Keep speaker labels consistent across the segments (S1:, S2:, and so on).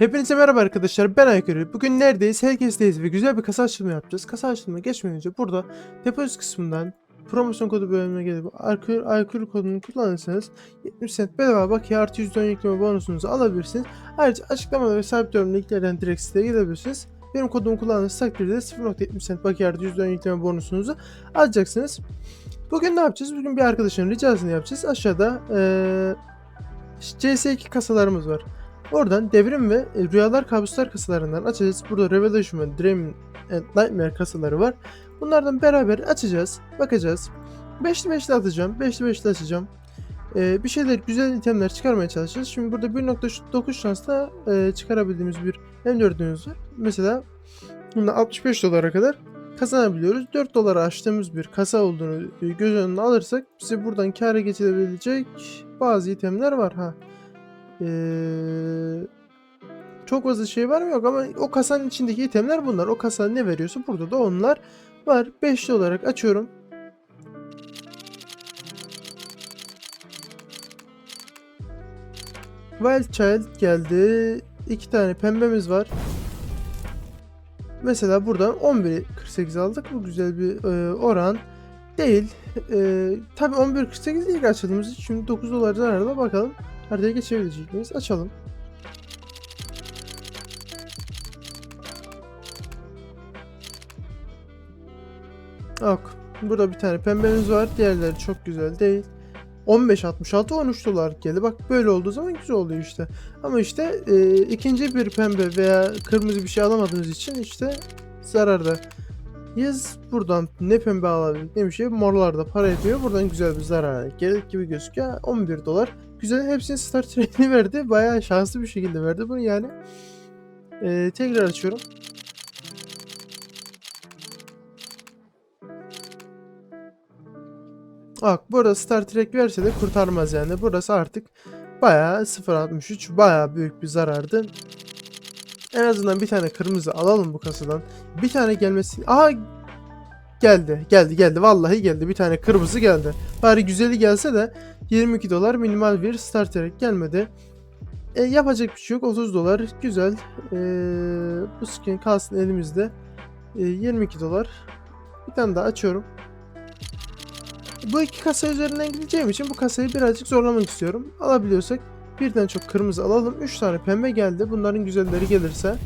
S1: Hepinize merhaba arkadaşlar ben Aykırı. Bugün neredeyiz? Herkesteyiz ve güzel bir kasa açılımı yapacağız. Kasa açılımına geçmeden önce burada depozit kısmından promosyon kodu bölümüne gelip Aykırı, Aykırı kodunu kullanırsanız 70 cent bedava bakiye artı %10 yükleme bonusunuzu alabilirsiniz. Ayrıca açıklamada ve sabitliyorum linklerden direkt siteye gidebilirsiniz. Benim kodumu kullandığınız takdirde 0.70 cent bakiye artı %10 yükleme bonusunuzu alacaksınız. Bugün ne yapacağız? Bugün bir arkadaşın ricasını yapacağız. Aşağıda eee CS2 kasalarımız var. Oradan devrim ve e, rüyalar kabuslar kasalarından açacağız. Burada Revelation ve Dream and Nightmare kasaları var. Bunlardan beraber açacağız. Bakacağız. 5'li 5'li atacağım. 5'li 5'li açacağım. Ee, bir şeyler güzel itemler çıkarmaya çalışacağız. Şimdi burada 1.9 şansla e, çıkarabildiğimiz bir M4'ümüz var. Mesela bunda 65 dolara kadar kazanabiliyoruz. 4 dolara açtığımız bir kasa olduğunu e, göz önüne alırsak bize buradan kâra geçilebilecek bazı itemler var ha. Ee, çok fazla şey var mı yok ama o kasanın içindeki itemler bunlar. O kasa ne veriyorsa burada da onlar var. 5'li olarak açıyorum. Wild Child geldi. İki tane pembemiz var. Mesela buradan 11'i 48 aldık. Bu güzel bir e, oran değil. E, tabii 11.48 ilk açıldığımız için şimdi 9 dolar zararda bakalım. Haritaya geçebilecek? Açalım. Yok. Burada bir tane pembemiz var. Diğerleri çok güzel değil. 15.66 13 dolar geldi. Bak böyle olduğu zaman güzel oluyor işte. Ama işte e, ikinci bir pembe veya kırmızı bir şey alamadığınız için işte zararda. Yaz buradan ne pembe alabildik ne bir şey morlarda para ediyor. Buradan güzel bir zarar gerek gibi gözüküyor. 11 dolar. Güzel hepsini Star Trek'ini verdi. Bayağı şanslı bir şekilde verdi bunu yani. Ee, tekrar açıyorum. Bak burada Star Trek verse de kurtarmaz yani. Burası artık bayağı 0.63 bayağı büyük bir zarardı. En azından bir tane kırmızı alalım bu kasadan. Bir tane gelmesi... Aha geldi geldi geldi vallahi geldi bir tane kırmızı geldi. Bari güzeli gelse de 22 dolar minimal bir Star Trek gelmedi. E, yapacak bir şey yok 30 dolar güzel. E, bu skin kalsın elimizde. E, 22 dolar. Bir tane daha açıyorum. Bu iki kasa üzerinden gideceğim için bu kasayı birazcık zorlamak istiyorum. Alabiliyorsak birden çok kırmızı alalım. 3 tane pembe geldi. Bunların güzelleri gelirse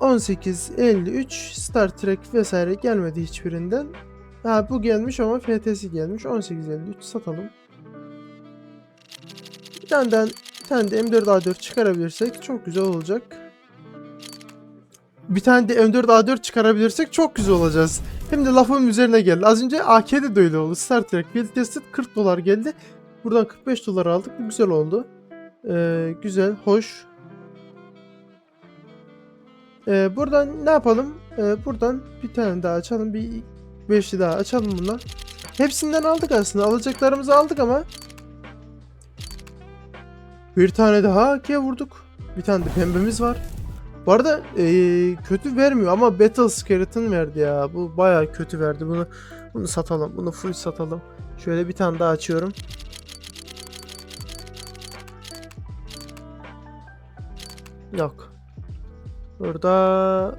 S1: 18, 53, Star Trek vesaire gelmedi hiçbirinden. Ha bu gelmiş ama FTS gelmiş. 18, 53 satalım. Bir tane, de- bir tane de M4A4 çıkarabilirsek çok güzel olacak. Bir tane de M4A4 çıkarabilirsek çok güzel olacağız. Hem de lafımın üzerine geldi. Az önce AK'de de öyle oldu. Star Trek Field Tested 40 dolar geldi. Buradan 45 dolar aldık. Bu güzel oldu. Ee, güzel, hoş. Ee, buradan ne yapalım? Ee, buradan bir tane daha açalım. Bir beşli daha açalım bundan. Hepsinden aldık aslında. Alacaklarımızı aldık ama bir tane daha AK vurduk. Bir tane de pembemiz var. Bu arada ee, kötü vermiyor ama Battle Skeleton verdi ya. Bu bayağı kötü verdi. Bunu bunu satalım. Bunu full satalım. Şöyle bir tane daha açıyorum. Yok. Burada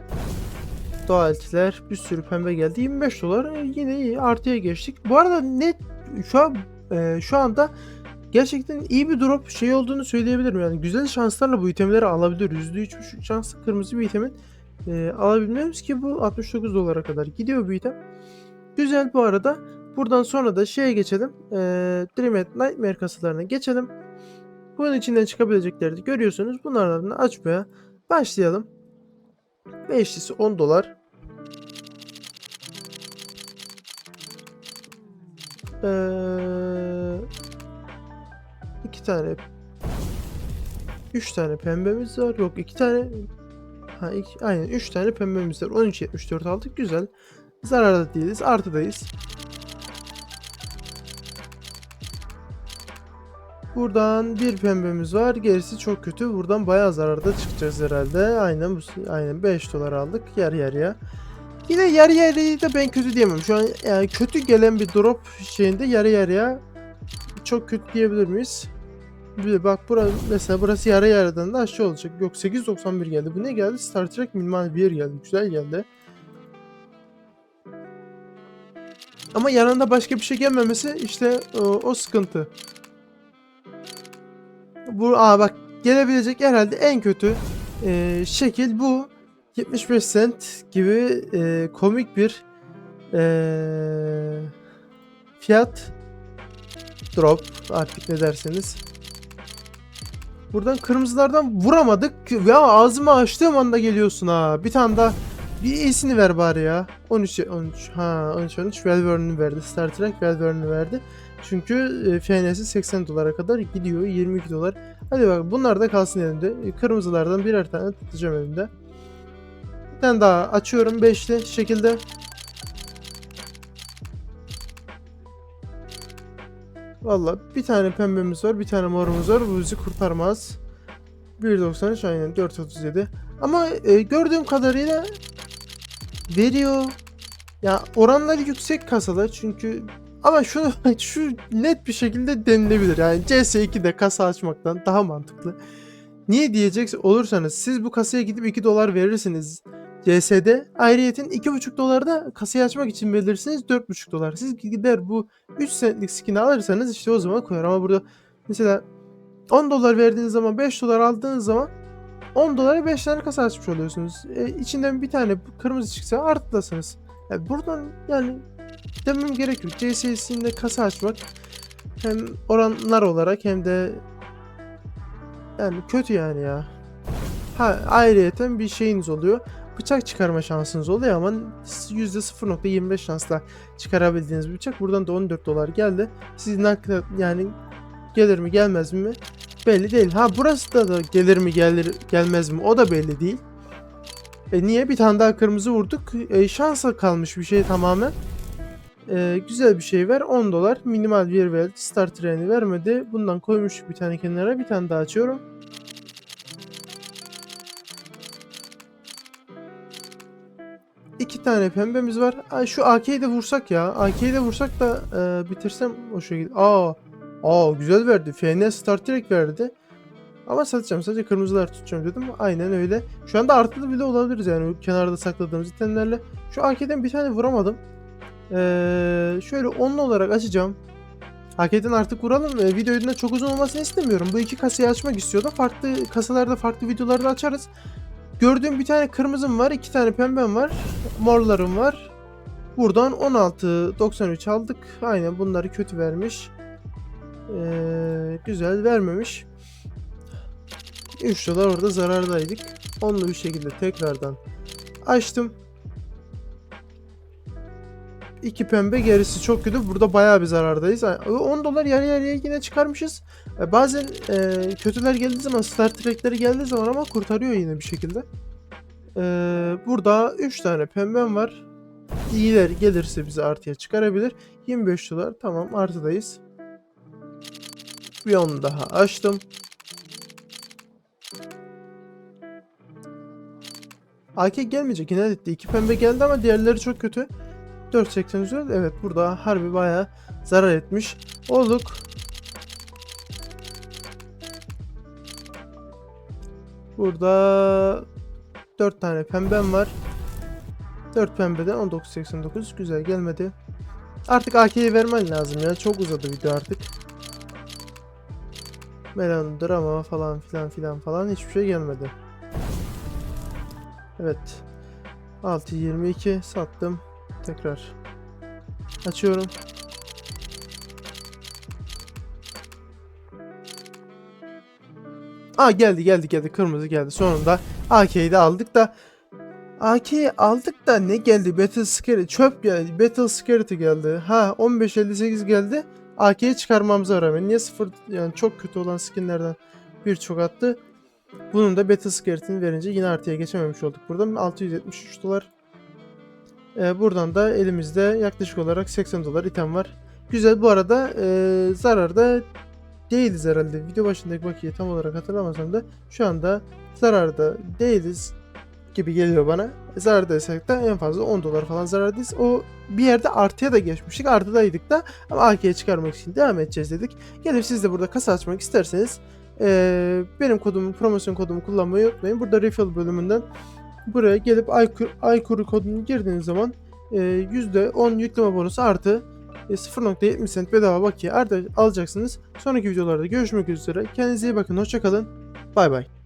S1: dualitiler bir sürü pembe geldi. 25 dolar e, yine iyi. Artıya geçtik. Bu arada net şu an e, şu anda gerçekten iyi bir drop şey olduğunu söyleyebilirim. Yani güzel şanslarla bu itemleri alabiliyoruz. %3.5 şanslı kırmızı bir itemin e, alabilmemiz ki bu 69 dolara kadar gidiyor bu item. Güzel bu arada. Buradan sonra da şeye geçelim. E, Dream at Nightmare kasalarına geçelim. Bunun içinden çıkabilecekleri görüyorsunuz. Bunlardan da açmaya başlayalım. Beşlisi 10 dolar. Ee, iki tane üç tane pembemiz var. Yok iki tane ha iki, aynen üç tane pembemiz var. 13.74 aldık. Güzel. Zararda değiliz. Artıdayız. Buradan bir pembemiz var. Gerisi çok kötü. Buradan bayağı zararda çıkacağız herhalde. Aynen bu aynen 5 dolar aldık yarı yarıya. Yine yarı yarıya da ben kötü diyemem. Şu an yani kötü gelen bir drop şeyinde yarı yarıya çok kötü diyebilir miyiz? Bir bak burası mesela burası yarı yarıdan da aşağı olacak. Yok 891 geldi. Bu ne geldi? Star Trek minimal bir geldi. Güzel geldi. Ama yanında başka bir şey gelmemesi işte o, o sıkıntı. Bu aa bak gelebilecek herhalde en kötü e, şekil bu. 75 cent gibi e, komik bir e, fiyat drop artık ne derseniz. Buradan kırmızılardan vuramadık. Ya ağzımı açtığım anda geliyorsun ha. Bir tane daha bir iyisini ver bari ya. 13 13 ha 13 13 Welvern'ü verdi. Star Trek Welvern'ü verdi. Çünkü e, FNS'i 80 dolara kadar gidiyor. 22 dolar. Hadi bak bunlar da kalsın elimde. E, Kırmızılardan birer tane tutacağım elimde. Bir tane daha açıyorum beşli şekilde. Valla bir tane pembemiz var, bir tane morumuz var. Bu bizi kurtarmaz. 1.93 aynen 4.37. Ama e, gördüğüm kadarıyla veriyor. Ya oranları yüksek kasada çünkü ama şunu şu net bir şekilde denilebilir. Yani CS2'de kasa açmaktan daha mantıklı. Niye diyecek olursanız siz bu kasaya gidip 2 dolar verirsiniz. CS'de ayrıyetin 2,5 dolar da kasayı açmak için verirsiniz 4,5 dolar. Siz gider bu 3 centlik skin'i alırsanız işte o zaman koyar ama burada mesela 10 dolar verdiğiniz zaman 5 dolar aldığınız zaman 10 dolara 5 tane kasa açmış oluyorsunuz. E, içinden bir tane kırmızı çıksa artıdasınız. Yani buradan yani demem gerekiyor. CS'sinde kasa açmak hem oranlar olarak hem de yani kötü yani ya. Ha ayrıyeten bir şeyiniz oluyor. Bıçak çıkarma şansınız oluyor ama %0.25 şansla çıkarabildiğiniz bir bıçak. Buradan da 14 dolar geldi. Sizin hakkında yani gelir mi gelmez mi belli değil. Ha burası da, da gelir mi gelir gelmez mi o da belli değil. E niye bir tane daha kırmızı vurduk? E, şansa kalmış bir şey tamamen. E, güzel bir şey ver 10 dolar minimal bir ver star treni vermedi. Bundan koymuş bir tane kenara bir tane daha açıyorum. İki tane pembemiz var. Ay, şu AK'yi de vursak ya. AK'yi de vursak da e, bitirsem o şekilde. Aa, aa güzel verdi. FN Star Trek verdi. Ama satacağım. Sadece kırmızılar tutacağım dedim. Aynen öyle. Şu anda artılı bile olabiliriz yani. Kenarda sakladığımız itemlerle. Şu AK'den bir tane vuramadım. Ee, şöyle onlu olarak açacağım. AK'den artık vuralım. Ee, video da çok uzun olmasını istemiyorum. Bu iki kasayı açmak istiyordum. Farklı kasalarda farklı videolarda açarız. Gördüğüm bir tane kırmızım var. iki tane pembem var. Morlarım var. Buradan 16.93 aldık. Aynen bunları kötü vermiş. Ee, güzel vermemiş. 3 dolar orada zarardaydık. Onunla bir şekilde tekrardan açtım. İki pembe gerisi çok kötü. Burada bayağı bir zarardayız. 10 dolar yarı yarıya yine çıkarmışız. E, bazen e, kötüler geldiği zaman Star Trek'leri geldiği zaman ama kurtarıyor yine bir şekilde. E, burada 3 tane pembem var. İyiler gelirse bizi artıya çıkarabilir. 25 dolar tamam artıdayız. Bir onu daha açtım. AK gelmeyecek yine etti. İki pembe geldi ama diğerleri çok kötü. 480 üzeri. Evet burada harbi bayağı zarar etmiş olduk. Burada 4 tane pembem var. 4 pembeden 1989 güzel gelmedi. Artık AK'yi vermen lazım ya. Çok uzadı video artık. Melon drama falan filan filan falan hiçbir şey gelmedi. Evet. 6.22 sattım. Tekrar. Açıyorum. Aa geldi geldi geldi. Kırmızı geldi. Sonunda AK'yi de aldık da. AK'yi aldık da ne geldi? Battle Scary çöp geldi Battle Scary geldi. Ha 15.58 geldi. AK'yi çıkarmamıza rağmen niye sıfır yani çok kötü olan skinlerden birçok attı. Bunun da Battle Scary'ini verince yine artıya geçememiş olduk buradan. 673 dolar ee, buradan da elimizde yaklaşık olarak 80 dolar item var. Güzel bu arada e, zararda değiliz herhalde. Video başındaki bakiye tam olarak hatırlamasam da şu anda zararda değiliz. gibi geliyor bana. E, Zarardaysak da en fazla 10 dolar falan zarardayız. O bir yerde artıya da geçmiştik. Artıdaydık da ama AK'ye çıkarmak için devam edeceğiz dedik. Gelip siz de burada kasa açmak isterseniz e, benim kodumu, promosyon kodumu kullanmayı unutmayın. Burada refill bölümünden buraya gelip Aykuru, Aykuru kodunu girdiğiniz zaman e, %10 yükleme bonusu artı e, 0.70 cent bedava bakiye artı alacaksınız. Sonraki videolarda görüşmek üzere. Kendinize iyi bakın. Hoşçakalın. Bay bay.